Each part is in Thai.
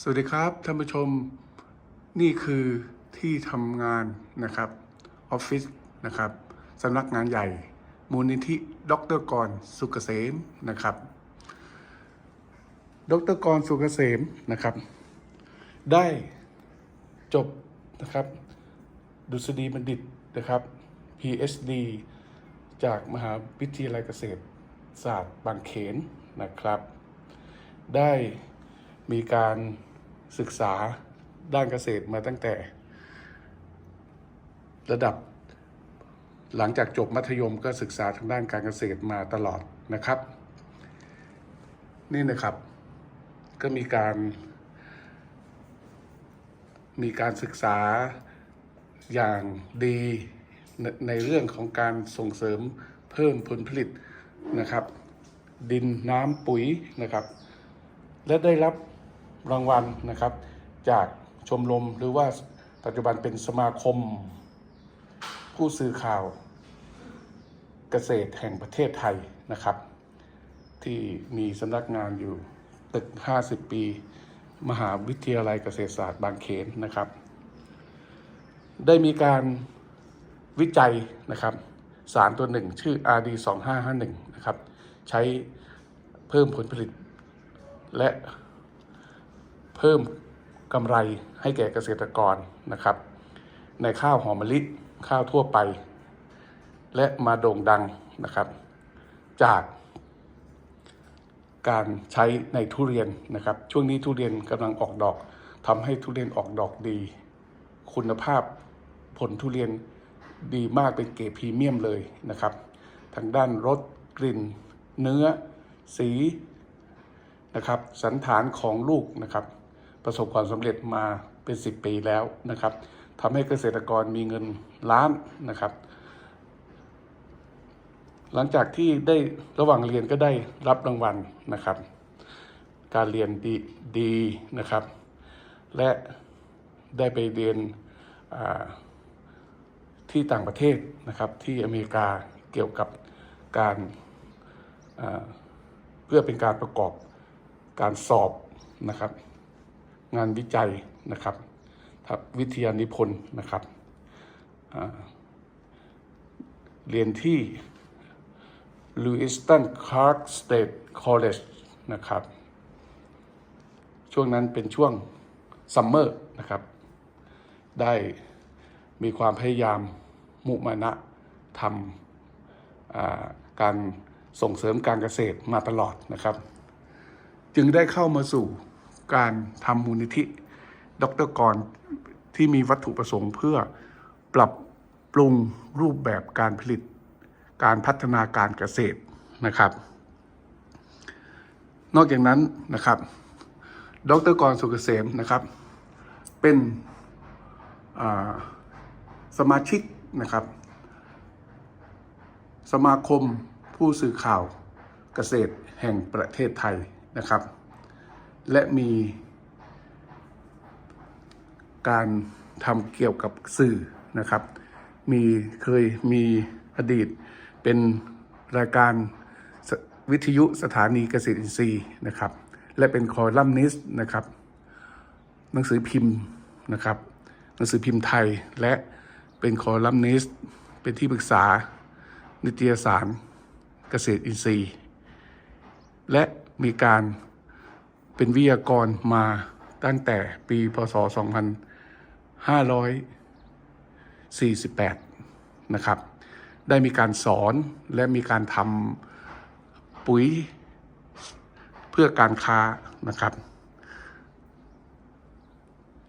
สวัสดีครับท่านผู้ชมนี่คือที่ทำงานนะครับออฟฟิศนะครับสำนักงานใหญ่ มูลนิธิดรกรสุกเกษมนะครับ ดรกรสุกเกษมนะครับ ได้จบนะครับ ดุษฎีบัณฑิตนะครับ PhD จากมหาวิทยาลัยเกษตรศาสตร์บางเขนนะครับ ได้มีการ ศึกษาด้านเกษตรมาตั้งแต่ ระดับ หลังจากจบมัธยมก็ศึกษาทางด้านการเกษตรมาตลอดนะครับ นี่นะครับ ก็มีการ มีการศึกษาอย่างดีในในเรื่องของการส่งเสริมเพิ่มผลผลิตนะครับ ดินน้ำปุ๋ยนะครับ และได้รับ รางวัลนะครับ จากชมรมหรือว่าปัจจุบันเป็นสมาคม ผู้สื่อข่าวเกษตรแห่งประเทศไทยนะครับ ที่มีสำนักงานอยู่ตึก 50 ปี มหาวิทยาลัยเกษตรศาสตร์บางเขนนะครับ ได้มีการวิจัยนะครับ สารตัวหนึ่งชื่อ RD 2551 นะครับ ใช้เพิ่มผลผลิตและ เพิ่มกำไรให้แก่เกษตรกรนะครับ ในข้าวหอมมะลิข้าวทั่วไป และมาโด่งดังนะครับ จากการใช้ในทุเรียนนะครับ ช่วงนี้ทุเรียนกำลังออกดอกทำให้ทุเรียนออกดอกดี คุณภาพผลทุเรียนดีมากเป็นเกรดพรีเมียมเลยนะครับ ทางด้านรสกลิ่น เนื้อ สีนะครับ สันฐานของลูกนะครับ ประสบความสำเร็จมาเป็น 10 ปีแล้วนะครับทำให้เกษตรกรมีเงินล้านนะครับ หลังจากที่ได้ระหว่างเรียนก็ได้รับรางวัลนะครับ การเรียนดีดีนะครับ และได้ไปเรียนที่ต่างประเทศนะครับที่อเมริกาเกี่ยวกับการเพื่อเป็นการประกอบการสอบนะครับ งานวิจัยนะครับวิทยานิพนธ์นะครับ เรียนที่ Lewiston Clark State College นะครับ ช่วงนั้นเป็นช่วงซัมเมอร์นะครับ ได้มีความพยายามมุมานะทำการส่งเสริมการเกษตรมาตลอดนะครับ จึงได้เข้ามาสู่ การทำมูลนิธิดรกรที่มีวัตถุประสงค์เพื่อปรับปรุงรูปแบบการผลิต การพัฒนาการเกษตรนะครับ นอกจากนั้นนะครับ ดรกรสุกเกษมนะครับ เป็นสมาชิกนะครับ สมาคมผู้สื่อข่าวเกษตรแห่งประเทศไทยนะครับ และมีการทำเกี่ยวกับสื่อนะครับ มีเคยมีอดีตเป็นรายการวิทยุสถานีเกษตรอินทรีย์นะครับ และเป็นคอลัมนิสต์นะครับ หนังสือพิมพ์นะครับ หนังสือพิมพ์ไทยและเป็นคอลัมนิสต์เป็นที่ปรึกษา นิตยสารเกษตรอินทรีย์ และมีการ เป็นวิทยากรมาตั้งแต่ปีพศ 2548 นะครับ ได้มีการสอนและมีการทำปุ๋ยเพื่อการค้านะครับ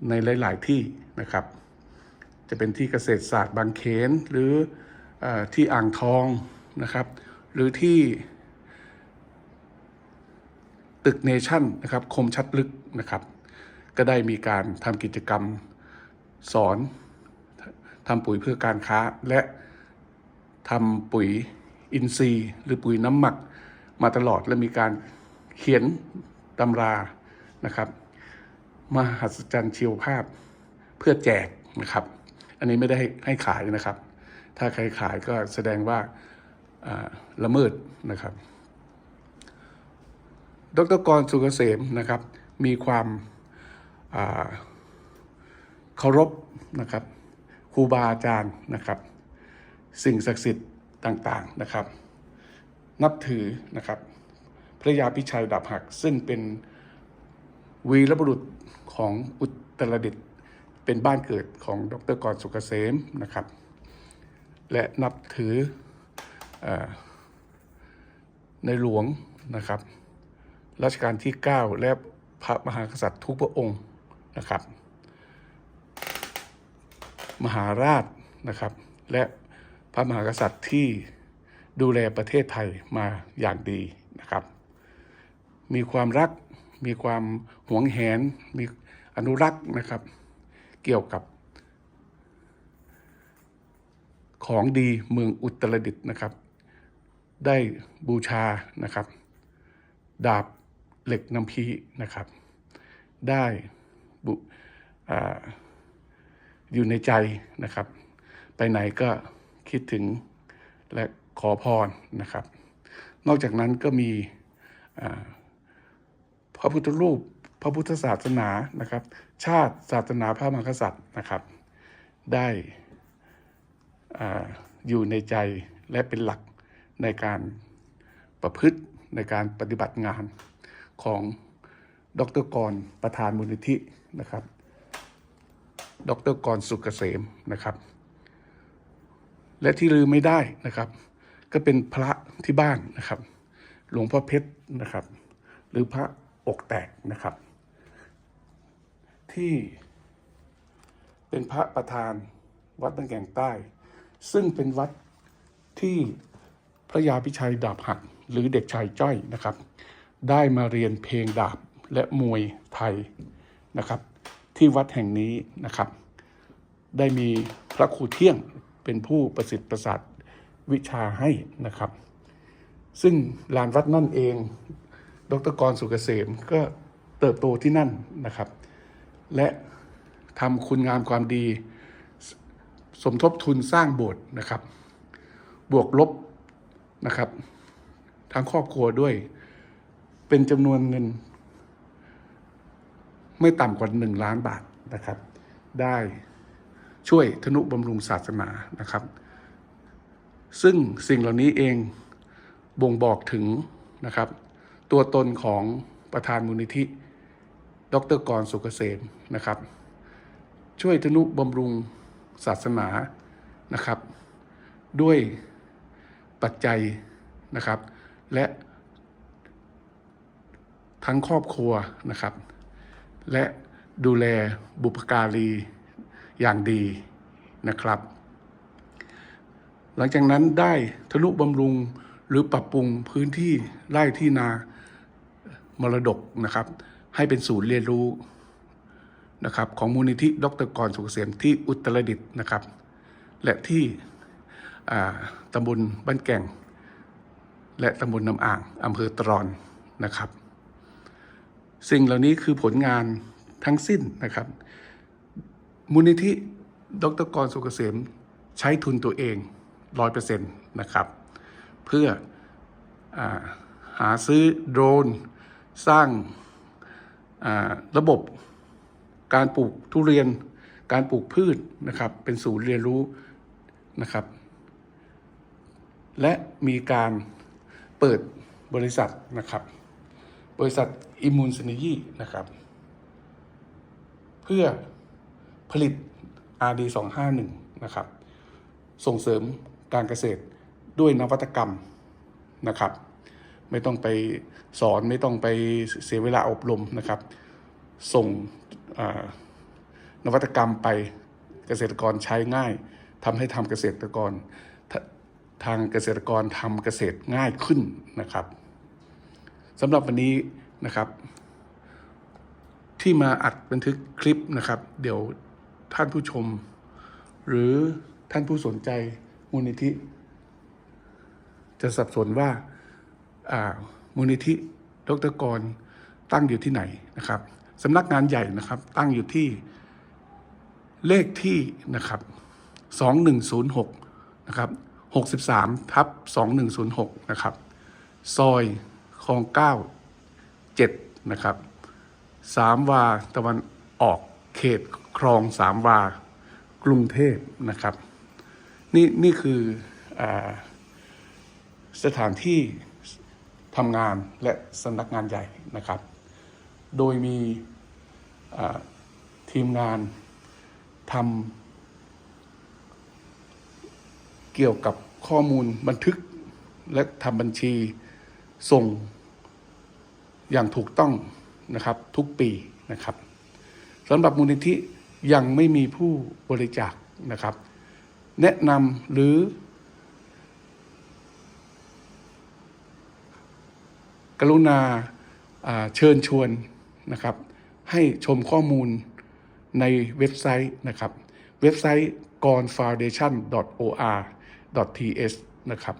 ในหลาย ๆ ที่นะครับ จะเป็นที่เกษตรศาสตร์บางเขนหรืออที่อ่างทองนะครับ หรือที่ ตึกเนชั่นนะครับคมชัดลึกนะครับ ก็ได้มีการทำกิจกรรมสอนทำปุ๋ยเพื่อการค้า และทำปุ๋ยอินทรีย์ หรือปุ๋ยน้ำหมักมาตลอดและมีการเขียนตำรานะครับมหัศจรรย์ชีวภาพเพื่อแจกนะครับ อันนี้ไม่ได้ให้ขายนะครับ ถ้าใครขายก็แสดงว่าอ่าละเมิดนะครับ ดรกรสุกเกษมนะครับ มีความเคารพนะครับครูบาอาจารย์นะครับ สิ่งศักดิ์สิทธิ์ต่างๆนะครับ นับถือนะครับพระยาพิชัยดาบหัก ซึ่งเป็นวีรบุรุษของอุตรดิตถ์เป็นบ้านเกิดของดรกรสุกเกษมนะครับ และนับถืออในหลวงนะครับ รัชกาลที่ 9 และพระมหากษัตริย์ทุกพระองค์นะครับ มหาราชนะครับ และพระมหากษัตริย์ที่ดูแลประเทศไทยมาอย่างดีนะครับ มีความรักมีความหวงแหน มีอนุรักษ์นะครับ เกี่ยวกับ ของดีเมืองอุตรดิตถ์นะครับ ได้บูชานะครับ ดาบ เหล็กน้ำพีนะครับ ได้บุออยู่ในใจนะครับ ไปไหนก็คิดถึงและขอพรนะครับ นอกจากนั้นก็มีพระพุทธรูปพระพุทธศาสนานะครับ ชาติศาสนาพระมหากษัตริย์นะครับ ได้ออยู่ในใจและเป็นหลักในการประพฤติในการปฏิบัติงาน ของดรกรประธานมูลนิธินะครับ ดรกรสุกเกษมนะครับ และที่ลืมไม่ได้นะครับ ก็เป็นพระที่บ้านนะครับ หลวงพ่อเพชรนะครับ หรือพระอกแตกนะครับ ที่เป็นพระประธานวัดตะแก่งใต้ ซึ่งเป็นวัดที่พระยาพิชัยดาบหักหรือเด็กชายจ้อยนะครับ ได้มาเรียนเพลงดาบและมวยไทยนะครับ ที่วัดแห่งนี้นะครับ ได้มีพระครูเที่ยงเป็นผู้ประสิทธิ์ประสาทวิชาให้นะครับ ซึ่งลานวัดนั่นเอง ดรกรสุกเกษมก็เติบโตที่นั่นนะครับ และทำคุณงามความดี สมทบทุนสร้างโบสถ์นะครับ บวกลบนะครับ ทั้งครอบครัวด้วย เป็นจำนวนเงิน ไม่ต่ำกว่าหนึ่งล้านบาทนะครับ ได้ช่วยธนุบำรุงศาสนานะครับ ซึ่งสิ่งเหล่านี้เองบ่งบอกถึงนะครับ ตัวตนของประธานมูลนิธิ ดรกรสุกเกษมนะครับ ช่วยธนุบำรุงศาสนานะครับ ด้วยปัจจัยนะครับ และ ทั้งครอบครัวนะครับ และดูแลบุพการีอย่างดีนะครับ หลังจากนั้นได้ทะลุบำรุงหรือปรับปรุงพื้นที่ไร่ที่นามรดกนะครับ ให้เป็นศูนย์เรียนรู้นะครับของมูลนิธิดรกรสุขเกษมที่อุตรดิตถ์นะครับ และที่ตำบลบ้านแก่ง และตำบลน้ำอ่างอำเภอตรอนนะครับ สิ่งเหล่านี้คือผลงานทั้งสิ้นนะครับ มูลนิธิดรกรสุกเกษมใช้ทุนตัวเองร้อยเปอร์เซ็นต์นะครับ เพื่ออหาซื้อโดรน สร้างาระบบการปลูกทุเรียน การปลูกพืชนะครับ เป็นศูนย์เรียนรู้นะครับ และมีการเปิดบริษัทนะครับ บริษัทอิมูนซินยีนะครับ เพื่อผลิต RD 251 นะครับ ส่งเสริมการเกษตรด้วยนวัตกรรมนะครับ ไม่ต้องไปสอนไม่ต้องไปเสียเวลาอบรมนะครับ ส่งนวัตกรรมไปเกษตรกรใช้ง่ายทำให้ทำเกษตรกรททางเกษตรกรทำเกษตรง่ายขึ้นนะครับ สำหรับวันนี้นะครับ ที่มาอัดบันทึกคลิปนะครับ เดี๋ยวท่านผู้ชม หรือท่านผู้สนใจมูลนิธิ จะสับสนว่าามูลนิธิดรกรตั้งอยู่ที่ไหนนะครับสำนักงานใหญ่นะครับ ตั้งอยู่ที่เลขที่นะครับ 2106 นะครับ 63 ทับ 2106 นะครับ ซอย คลองเก้าเจ็ดนะครับสามวาตะวันออกเขตคลองสามวากรุงเทพนะครับ นี่นี่คืออสถานที่ทำงานและสำนักงานใหญ่นะครับ โดยมีทีมงานทำเกี่ยวกับข้อมูลบันทึกและทำบัญชีส่ง อย่างถูกต้องนะครับทุกปีนะครับสำหรับมูลนิธิยังไม่มีผู้บริจาคนะครับ แนะนำหรือ กรุณาาเชิญชวนนะครับ ให้ชมข้อมูลในเว็บไซต์นะครับ เว็บไซต์ g o n foundation or th นะครับ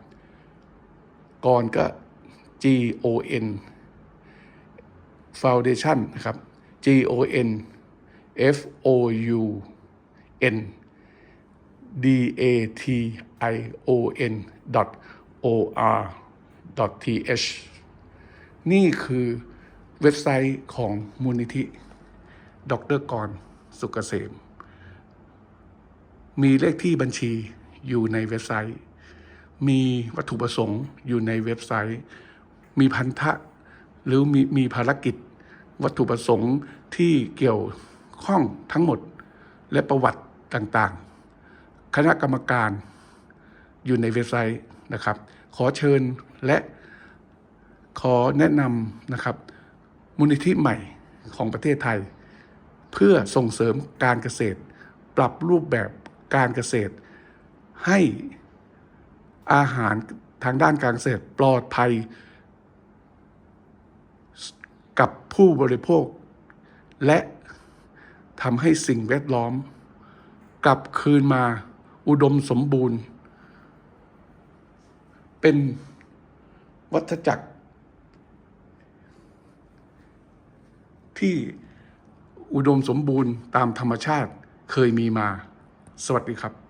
กอนก็ g o n foundation นะครับ g o n f o u n d a t i o n o r t h นี่คือเว็บไซต์ของมูลนิธิ ดรกรสุกเกษม มีเลขที่บัญชีอยู่ในเว็บไซต์ มีวัตถุประสงค์อยู่ในเว็บไซต์ มีพันธะ หรือมีมีภารกิจ วัตถุประสงค์ที่เกี่ยวข้องทั้งหมดและประวัติต่างๆ คณะกรรมการอยู่ในเว็บไซต์นะครับ ขอเชิญและขอแนะนำนะครับมูลนิธิใหม่ของประเทศไทย เพื่อส่งเสริมการเกษตร ปรับรูปแบบการเกษตร ให้อาหารทางด้านการเกษตรปลอดภัย กับผู้บริโภค และทำให้สิ่งแวดล้อม กลับคืนมาอุดมสมบูรณ์ เป็นวัฏจักร ที่อุดมสมบูรณ์ตามธรรมชาติเคยมีมา สวัสดีครับ